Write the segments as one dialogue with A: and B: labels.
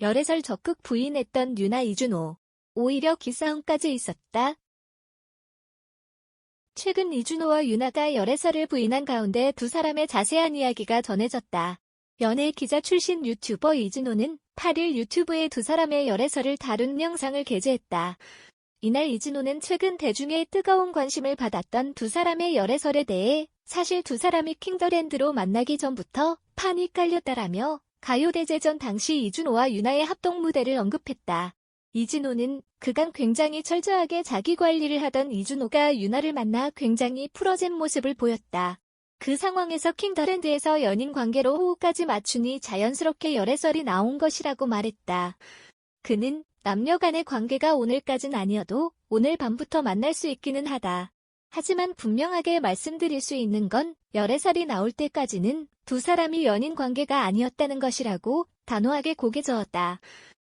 A: 열애설 적극 부인했던 유나 이준호. 오히려 기싸움까지 있었다. 최근 이준호와 유나가 열애설을 부인한 가운데 두 사람의 자세한 이야기가 전해졌다. 연예 기자 출신 유튜버 이준호는 8일 유튜브에 두 사람의 열애설을 다룬 영상을 게재했다. 이날 이진호는 최근 대중의 뜨거운 관심을 받았던 두 사람의 열애설에 대해 사실 두 사람이 킹더랜드로 만나기 전부터 판이 깔렸다라며 가요대제전 당시 이준호와 유나의 합동 무대를 언급했다. 이진호는 그간 굉장히 철저하게 자기 관리를 하던 이준호가 유나를 만나 굉장히 풀어진 모습을 보였다. 그 상황에서 킹더랜드에서 연인 관계로 호흡까지 맞추니 자연스럽게 열애설이 나온 것이라고 말했다. 그는 남녀 간의 관계가 오늘까진 아니어도 오늘 밤부터 만날 수 있기는 하다. 하지만 분명하게 말씀드릴 수 있는 건 열애 살이 나올 때까지는 두 사람이 연인 관계가 아니었다는 것이라고 단호하게 고개 저었다.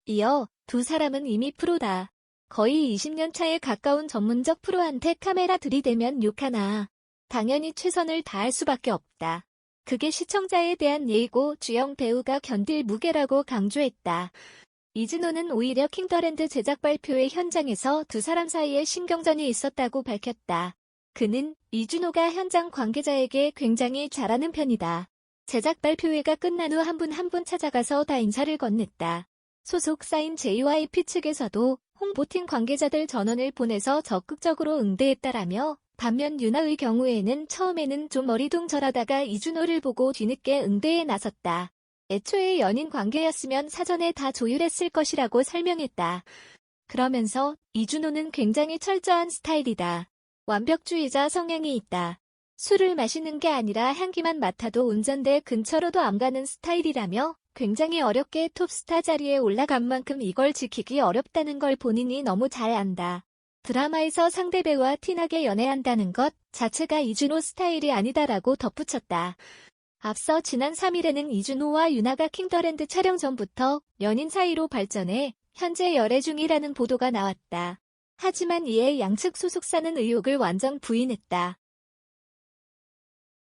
A: 이어 두 사람은 이미 프로다. 거의 20년 차에 가까운 전문적 프로한테 카메라 들이대면 욕하나. 당연히 최선을 다할 수밖에 없다. 그게 시청자에 대한 예의고 주영 배우가 견딜 무게라고 강조했다. 이진호는 오히려 킹더랜드 제작 발표회 현장에서 두 사람 사이에 신경전이 있었다고 밝혔다. 그는 이준호가 현장 관계자에게 굉장히 잘하는 편이다. 제작 발표회가 끝난 후 한 분 한 분 찾아가서 다 인사를 건넸다. 소속 사인 JYP 측에서도 홍보팀 관계자들 전원을 보내서 적극적으로 응대했다라며 반면 유나의 경우에는 처음에는 좀 어리둥절하다가 이준호를 보고 뒤늦게 응대에 나섰다. 애초에 연인 관계였으면 사전에 다 조율했을 것이라고 설명했다. 그러면서 이준호는 굉장히 철저한 스타일이다. 완벽주의자 성향이 있다. 술을 마시는 게 아니라 향기만 맡아도 운전대 근처로도 안 가는 스타일이라며 굉장히 어렵게 톱스타 자리에 올라간 만큼 이걸 지키기 어렵다는 걸 본인이 너무 잘 안다. 드라마에서 상대 배우와 티나게 연애한다는 것 자체가 이준호 스타일이 아니다라고 덧붙였다. 앞서 지난 3일에는 이준호와 유나가 킹더랜드 촬영 전부터 연인 사이로 발전해 현재 열애 중이라는 보도가 나왔다. 하지만 이에 양측 소속사는 의혹을 완전 부인했다.